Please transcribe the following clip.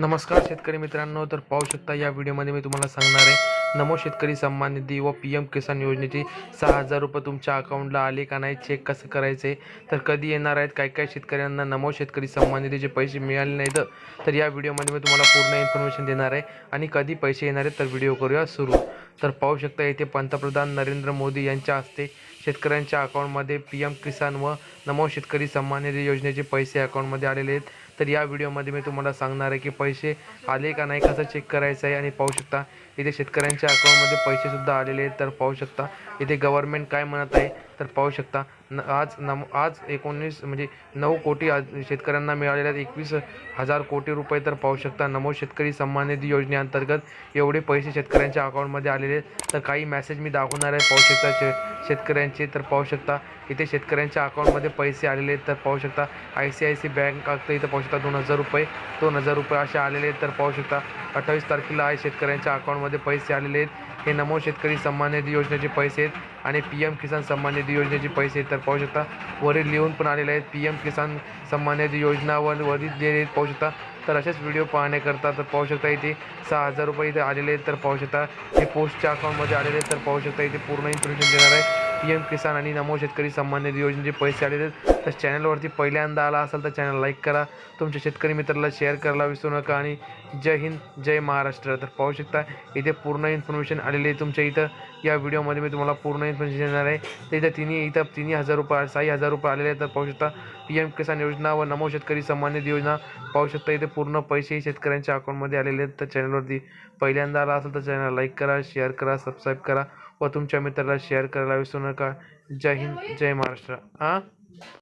नमस्कार शेतकरी मित्रांनो तर पाहू शकता या व्हिडिओमध्ये मी तुम्हाला सांगणार आहे नमो शेतकरी सन्मान निधी व पी एम किसान योजनेचे सहा हजार रुपये तुमच्या अकाउंटला आले का नाही चेक कसं करायचे तर कधी येणार आहेत काय काय शेतकऱ्यांना नमो शेतकरी सन्मान निधीचे पैसे मिळाले नाहीत तर या व्हिडिओमध्ये मी तुम्हाला पूर्ण इन्फॉर्मेशन देणार आहे आणि कधी पैसे येणार आहेत तर व्हिडिओ करूया सुरू. तर पाहू शकता येथे पंतप्रधान नरेंद्र मोदी यांच्या हस्ते शेतकऱ्यांच्या अकाउंटमध्ये पी एम किसान व नमो शेतकरी सन्मान निधी योजनेचे पैसे अकाउंटमध्ये आलेले आहेत. तर या व्हिडिओमध्ये मी तुम्हाला सांगणार आहे की पैसे आले का नाही कसं चेक करायचं आहे आणि पाहू शकता इथे शेतकऱ्यांच्या अकाउंटमध्ये पैसेसुद्धा आलेले आहेत तर पाहू शकता इथे गव्हर्नमेंट काय म्हणत आहे तर पाहू शकता. न आज नम आज एकोणीस म्हणजे नऊ कोटी आज शेतकऱ्यांना मिळालेल्या आहेत. एकवीस हजार कोटी रुपये तर पाहू शकता. नमो शेतकरी सन्मान निधी योजनेअंतर्गत एवढे पैसे शेतकऱ्यांच्या अकाउंटमध्ये आलेले आहेत. तर काही मेसेज मी दाखवणार आहे. पाहू शकता शे शेतकऱ्यांचे तर पाहू शकता. इथे शेतकऱ्यांच्या अकाउंटमध्ये पैसे आलेले आहेत तर पाहू शकता. I C I C bank तर इथं पाहू शकता. दोन हजार रुपये दोन हजार रुपये असे आलेले आहेत तर पाहू शकता. अठ्ठावीस तारखेला आहे. शेतकऱ्यांच्या अकाउंटमध्ये पैसे आलेले आहेत. हे नमो शेतकरी सन्मान निधी योजनेचे पैसे आहेत आणि पी एम किसान सन्मान निधी योजनेचे पैसे आहेत. तर पाहू शकता वरील लिहून पण आलेले आहेत. पी एम किसान सन्मान निधी योजना व वरील लिहिलेले पाहू शकता तर असेच व्हिडिओ पाहण्याकरता तर पाहू शकता इथे सहा हजार रुपये इथे आलेले आहेत. तर पाहू शकता हे पोस्टच्या अकाउंटमध्ये आलेले आहेत. तर पाहू शकता इथे पूर्ण इन्फॉर्मेशन देणार आहे. पी एम किसान आणि नमो शेतकरी सन्मान निधी योजनेचे पैसे आलेले आहेत. तर चॅनलवरती पहिल्यांदा आला असाल तर चॅनल लाईक करा. तुमच्या शेतकरी मित्राला शेअर करायला विसरू नका आणि जय हिंद जय महाराष्ट्र. तर पाहू शकता इथे पूर्ण इन्फॉर्मेशन आलेली आहे तुमच्या इथं. या व्हिडिओमध्ये मी तुम्हाला पूर्ण इन्फॉर्मेशन देणार आहे. तर इथं तिन्ही इथं तिन्ही हजार रुपये साई हजार रुपये आलेले आहेत. तर पाहू शकता पी एम किसान योजना व नमो शेतकरी सन्मान निधी योजना. पाहू शकता इथे पूर्ण पैसे शेतकऱ्यांच्या अकाउंटमध्ये आलेले आहेत. तर चॅनलवरती पहिल्यांदा आला असेल तर चॅनल लाईक करा शेअर करा सबस्क्राईब करा. व तुमच्या मित्राला शेअर करायला विसरू नका. जय हिंद जय महाराष्ट्र. आ